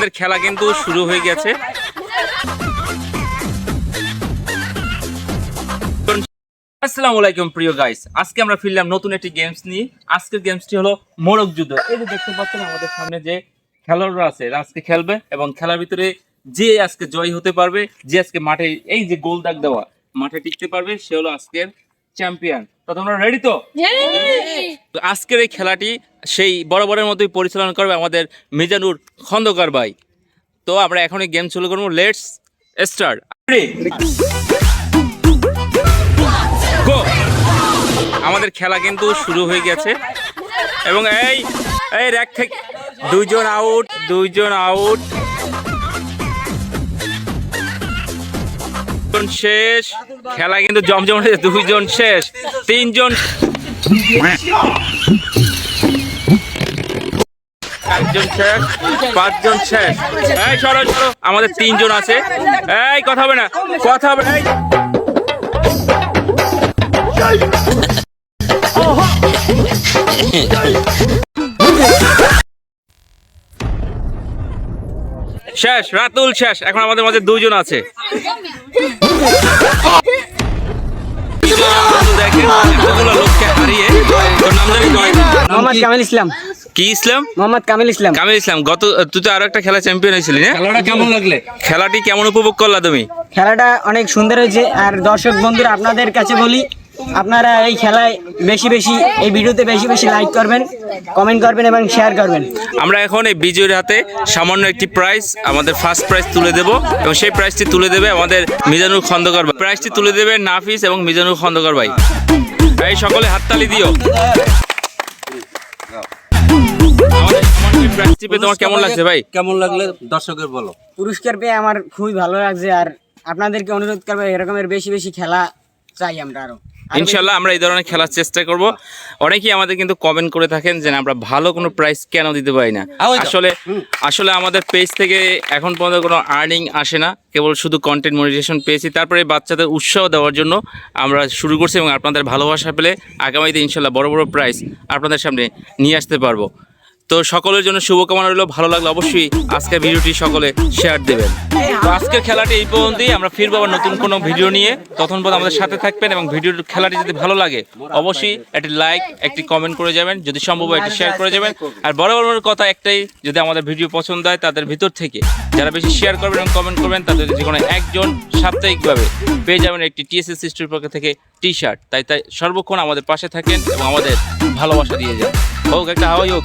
আমাদের খেলা কিন্তু শুরু হয়ে গেছে। আসসালামু আলাইকুম প্রিয় গাইস আজকে আমরা ফিরলাম নতুন একটি গেমস নিয়ে। আজকের গেমসটি হলো মোরগ যুদ্ধ। এই যে দেখতে পাচ্ছেন আমাদের সামনে যে খেলোয়াড়রা আছে আজকে খেলবে এবং খেলার ভিতরে যে আজকে জয় হতে পারবে, যে আজকে মাঠে এই যে গোল দাগ দেওয়া, মাঠে টিকতে পারবে, সে হলো আজকের চ্যাম্পিয়ন তো তোমরা রেডি তো? আজকের এই খেলাটি সেই বরাবরের মতোই পরিচালনা করবে আমাদের মিজানুর খন্দকার ভাই। তো আমরা এখন এই গেম শুরু করব। লেটস স্টার্ট গো আমাদের খেলা কিন্তু শুরু হয়ে গেছে। এবং এই এই র্যাক থেকে দুইজন আউট দুইজন আউট শেষ খেলা কিন্তু জমজম হয়েছে, দুইজন শেষ, তিনজন চারজন শেষ, পাঁচজন শেষ। এই, সরো সরো, আমাদের তিনজন আছে। এই, কথা হবে না, কথা হবে শেষ, রাতুল শেষ, এখন আমাদের মাঝে দুইজন আছে। মোহাম্মদ কামিল ইসলাম। কি ইসলাম? মোহাম্মদ কামিল ইসলাম। কামিল ইসলাম গত তুই তো আরও একটা খেলা চ্যাম্পিয়ন হয়েছিলি না? খেলাটা কেমন লাগলে? খেলাটি কেমন উপভোগ করলা তুমি? খেলাটা অনেক সুন্দর হয়েছে আর দর্শক বন্ধুরা আপনাদের কাছে বলি আপনারা এই খেলায় বেশি বেশি এই ভিডিওতে বেশি বেশি লাইক করবেন কমেন্ট করবেন এবং শেয়ার করবেন। আমরা এখন এই বিজয়ের হাতে সামান্য একটি প্রাইজ আমাদের ফার্স্ট প্রাইজ তুলে দেব এবং সেই প্রাইজটি তুলে দেবে আমাদের মিজানুর খন্দকার ভাই। প্রাইজটি তুলে দেবে নাফিস এবং মিজানুর খন্দকার ভাই। এই সকলে হাততালি দিও। আমাদের প্রাইজটি পেয়ে তোমার কেমন লাগছে ভাই? কেমন লাগলে দর্শকের বলো। পুরস্কার পেয়ে আমার খুবই ভালো লাগছে আর আপনাদেরকে অনুরোধ করব এরকমের বেশি বেশি খেলা চাই আমরা আরও। ইনশাল্লাহ আমরা এই ধরনের খেলার চেষ্টা করব। অনেকেই আমাদের কিন্তু কমেন্ট করে থাকেন যে আমরা ভালো কোনো প্রাইস কেন দিতে পারি না? তো। আসলে আসলে আমাদের পেজ থেকে এখন পর্যন্ত কোনো আর্নিং আসে না। কেবল শুধু কন্টেন্ট মনিটাইজেশন পেয়েছি। তারপরে বাচ্চাদের উৎসাহ দেওয়ার জন্য আমরা শুরু করছি এবং আপনাদের ভালোবাসা পেলে আগামীতে ইনশাল্লাহ বড় বড় প্রাইস আপনাদের সামনে নিয়ে আসতে পারব। তো সকলের জন্য শুভকামনা রইল। ভালো লাগলে অবশ্যই আজকের ভিডিওটি সকলে শেয়ার দেবেন। তো আজকের খেলাটি এই পর্যন্তই। আমরা ফিরবো আবার নতুন কোনো ভিডিও নিয়ে। তখন পর্যন্ত আমাদের সাথে থাকবেন এবং ভিডিওর খেলাটি যদি ভালো লাগে, অবশ্যই একটি লাইক একটি কমেন্ট করে যাবেন। যদি সম্ভব হয় একটি শেয়ার করে যাবেন। আর বড় বড় কথা একটাই, যদি আমাদের ভিডিও পছন্দ হয় তাদের ভিতর থেকে যারা বেশি শেয়ার করবেন এবং কমেন্ট করবেন, তাদের যে কোনো একজন সাপ্তাহিকভাবে পেয়ে যাবেন একটি টিএসএস সিস্টের পক্ষ থেকে টি শার্ট তাই তাই সর্বক্ষণ আমাদের পাশে থাকেন এবং আমাদের ভালোবাসা দিয়ে যান। Oh, kagtawa yun.